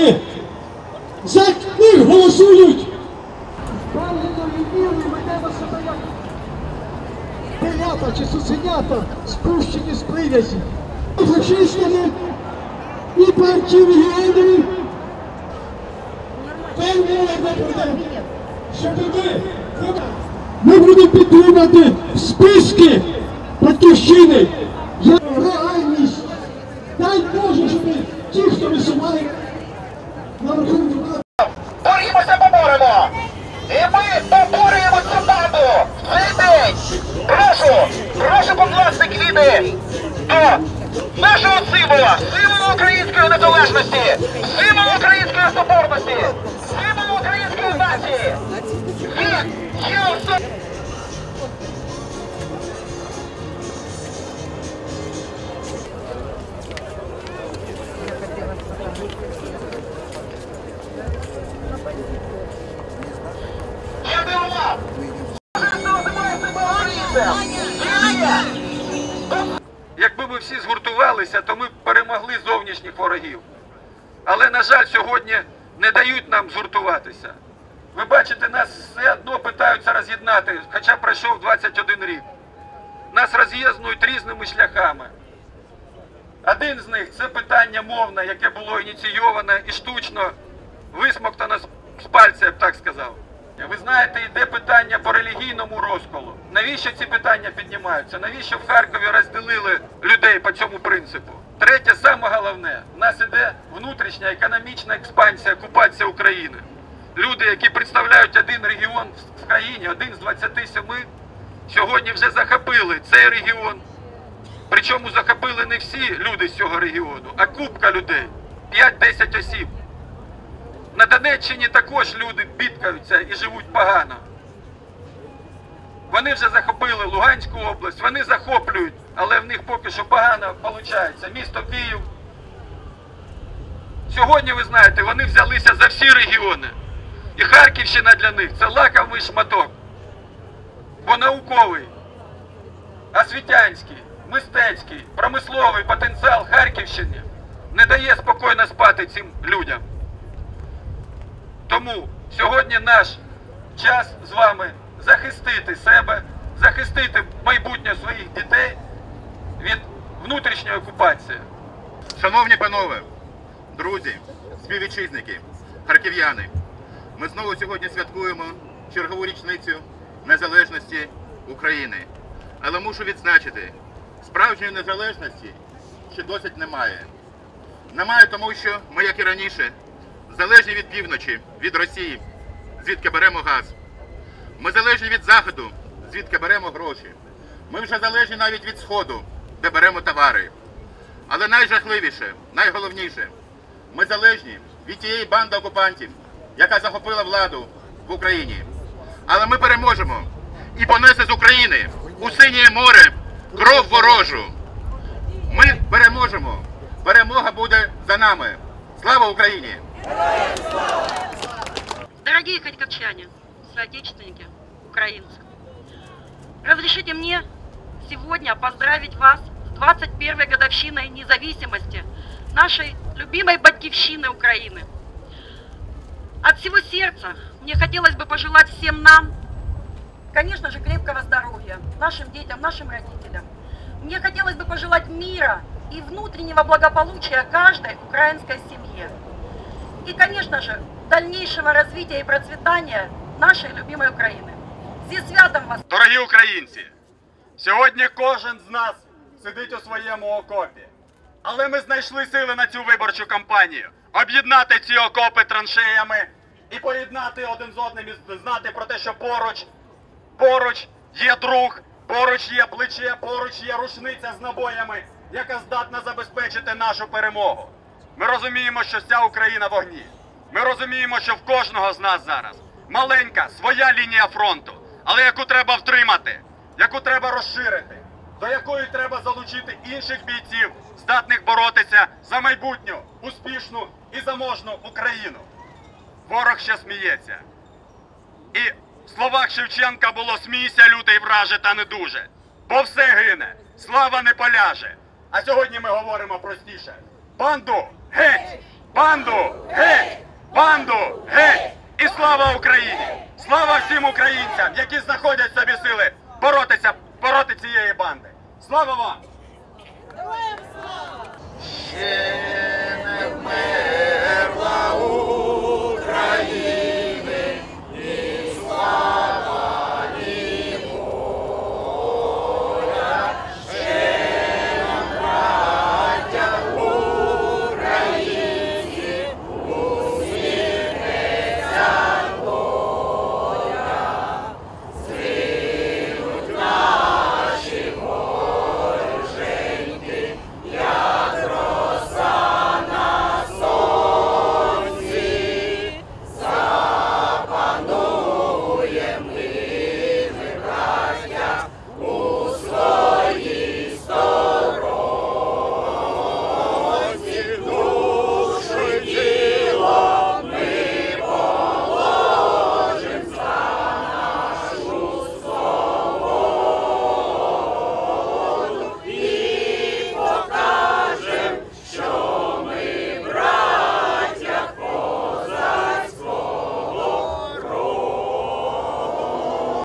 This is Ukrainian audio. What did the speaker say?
люди за них голосують. Телята чи сусенята, спущені з привязі. Фашистами і партії регіонів. Що туди ми будемо підтримати списки батьківщини. Реальність. Дай Боже, щоб ті, хто висуває на Верховну Якби ми всі згуртувалися, то ми б перемогли зовнішніх ворогів. Але, на жаль, сьогодні не дають нам згуртуватися. Ви бачите, нас все одно питаються роз'єднати, хоча пройшов 21 рік. Нас роз'єднують різними шляхами. Один з них це питання мовне, яке було ініційовано і штучно висмоктано з пальця, я б так сказав. Ви знаєте, йде питання по релігійному розколу. Навіщо ці питання піднімаються? Навіщо в Харкові розділили людей по цьому принципу? Третє, саме головне, в нас іде внутрішня економічна експансія, окупація України. Люди, які представляють один регіон в країні, один з 27, сьогодні вже захопили цей регіон. Причому захопили не всі люди з цього регіону, а купка людей. 5-10 осіб. На Донеччині також люди бідкаються і живуть погано. Вони вже захопили Луганську область, вони захоплюють, але в них поки що погано виходить. Місто Київ. Сьогодні, ви знаєте, вони взялися за всі регіони. І Харківщина для них це лакомий шматок. Бо науковий, освітянський, мистецький, промисловий потенціал Харківщини не дає спокійно спати цим людям. Тому сьогодні наш час з вами захистити себе, захистити майбутнє своїх дітей від внутрішньої окупації. Шановні панове, друзі, співвітчизники, харків'яни, ми знову сьогодні святкуємо чергову річницю незалежності України. Але мушу відзначити, справжньої незалежності ще досить немає. Немає тому, що ми, як і раніше, залежні від півночі, від Росії, звідки беремо газ. Ми залежні від Заходу, звідки беремо гроші. Ми вже залежні навіть від Сходу, де беремо товари. Але найжахливіше, найголовніше, ми залежні від тієї банди окупантів, яка захопила владу в Україні. Але ми переможемо і понесе з України у синє море кров ворожу. Ми переможемо. Перемога буде за нами. Слава Україні! Дорогие харьковчане, соотечественники, украинцы, разрешите мне сегодня поздравить вас с 21-й годовщиной независимости нашей любимой батькивщины Украины. От всего сердца мне хотелось бы пожелать всем нам, конечно же, крепкого здоровья, нашим детям, нашим родителям. Мне хотелось бы пожелать мира и внутреннего благополучия каждой украинской семье. И, конечно же, дальнейшего развития и процветания нашей любимой Украины. Зі святом вас! Дорогі українці, сьогодні кожен з нас сидить у своєму окопі. Але ми знайшли сили на цю виборчу кампанію. Об'єднати ці окопи траншеями і поєднати один з одним і знати про те, що поруч, поруч є друг, поруч є плече, поруч є рушниця з набоями, яка здатна забезпечити нашу перемогу. Ми розуміємо, що вся Україна в огні. Ми розуміємо, що в кожного з нас зараз маленька своя лінія фронту, але яку треба втримати, яку треба розширити, до якої треба залучити інших бійців, здатних боротися за майбутню, успішну і заможну Україну. Ворог ще сміється. І в словах Шевченка було смійся, лютий враже, та не дуже. Бо все гине, слава не поляже. А сьогодні ми говоримо простіше. Банду геть! Банду геть! Банду геть! І слава Україні! Слава всім українцям, які знаходять собі сили боротися, бороти цієї банди! Слава вам! Ще